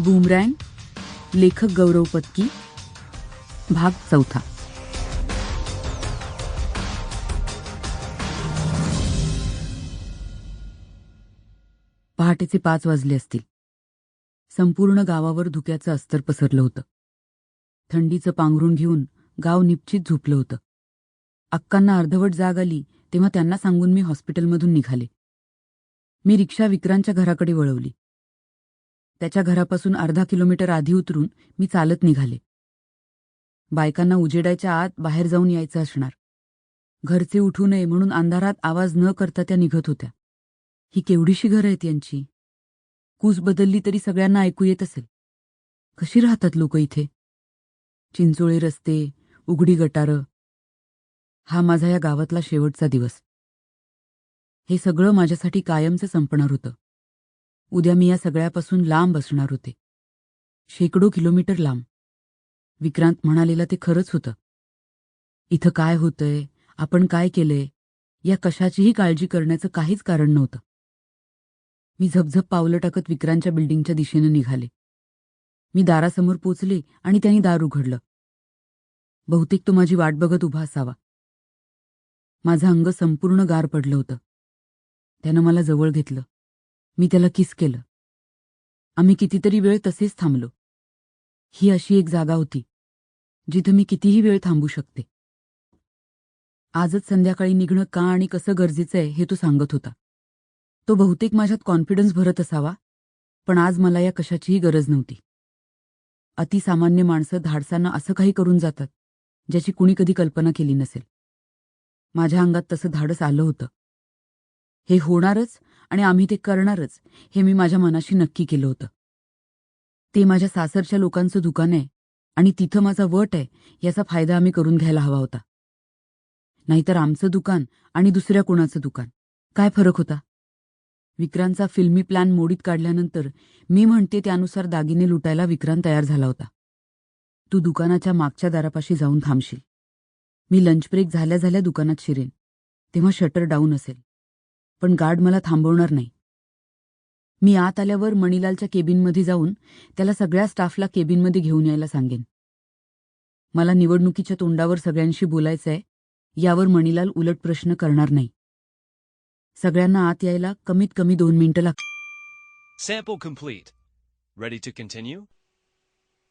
Boomerang लेखक गौरव पत्की भाग चौथा. पहाटेचे पाच वाजले असतील. संपूर्ण गावावर धुक्याचं अस्तर पसरलं होतं. थंडीचं पांघरून घेऊन गाव निपचित झोपलं होतं. अक्कांना अर्धवट जाग आली तेव्हा त्यांना सांगून मी हॉस्पिटलमधून निघाले. मी रिक्षा विक्रांच्या घराकडे वळवली. त्याच्या घरापासून अर्धा किलोमीटर आधी उतरून मी चालत निघाले. बायकांना उजेडायच्या आत बाहेर जाऊन यायचं असणार. घरचे उठू नये म्हणून अंधारात आवाज न करता त्या निघत होत्या. ही केवढीशी घरं आहेत यांची? कूस बदलली तरी सगळ्यांना ऐकू येत असेल. कशी राहतात लोक इथे? चिंचोळे रस्ते उघडी गटारं. हा माझा या गावातला शेवटचा दिवस. हे सगळं माझ्यासाठी कायमचं संपणार होतं. उद्या मी या सगळ्यापासून लांब असणार होते. शेकडो किलोमीटर लांब. विक्रांत म्हणालेला ते खरंच होतं. इथं काय होतंय? आपण काय केलंय? या कशाचीही काळजी करण्याचं काहीच कारण नव्हतं. मी झपझप पावलं टाकत विक्रांतच्या बिल्डिंगच्या दिशेनं निघाले. मी दारासमोर पोचले आणि त्यांनी दार उघडलं. बहुतेक तो माझी वाट बघत उभा असावा. माझं अंग संपूर्ण गार पडलं होतं. त्यानं मला जवळ घेतलं. मी त्याला किस केलं? आम्ही कितीतरी वेळ तसेच थांबलो. ही अशी एक जागा होती जिथं मी कितीही वेळ थांबू शकते. आजच संध्याकाळी निघणं का आणि कसं गरजेचं आहे हे तो सांगत होता. तो बहुतेक माझ्यात कॉन्फिडन्स भरत असावा पण आज मला या कशाचीही गरज नव्हती. अतिसामान्य माणसं धाडसानं असं काही करून जातात ज्याची कुणी कधी कल्पना केली नसेल. माझ्या अंगात तसं धाडस आलं होतं. हे होणारच आणि आम्ही ते करणारच हे मी माझ्या मनाशी नक्की केलं होतं. ते माझ्या सासरच्या लोकांचं दुकान आहे आणि तिथं माझा वट आहे याचा फायदा आम्ही करून घ्यायला हवा होता. नाहीतर आमचं दुकान आणि दुसऱ्या कोणाचं दुकान. काय फरक होता? विक्रांतचा फिल्मी प्लॅन मोडीत काढल्यानंतर मी म्हणते त्यानुसार दागिने लुटायला विक्रांत तयार झाला होता. तू दुकानाच्या मागच्या दारापाशी जाऊन थांबशील. मी लंच ब्रेक झाल्या झाल्या दुकानात शिरेन. तेव्हा शटर डाऊन असेल. पण गार्ड मला थांबवणार नाही. मी आत आल्यावर मणिलालच्या केबिनमध्ये जाऊन त्याला सगळ्या स्टाफला केबिनमध्ये घेऊन यायला सांगेन. मला निवडणुकीच्या तोंडावर सगळ्यांशी बोलायचंय यावर मणिलाल उलट प्रश्न करणार नाही. सगळ्यांना आत यायला कमीत कमी दोन मिनिटं लाग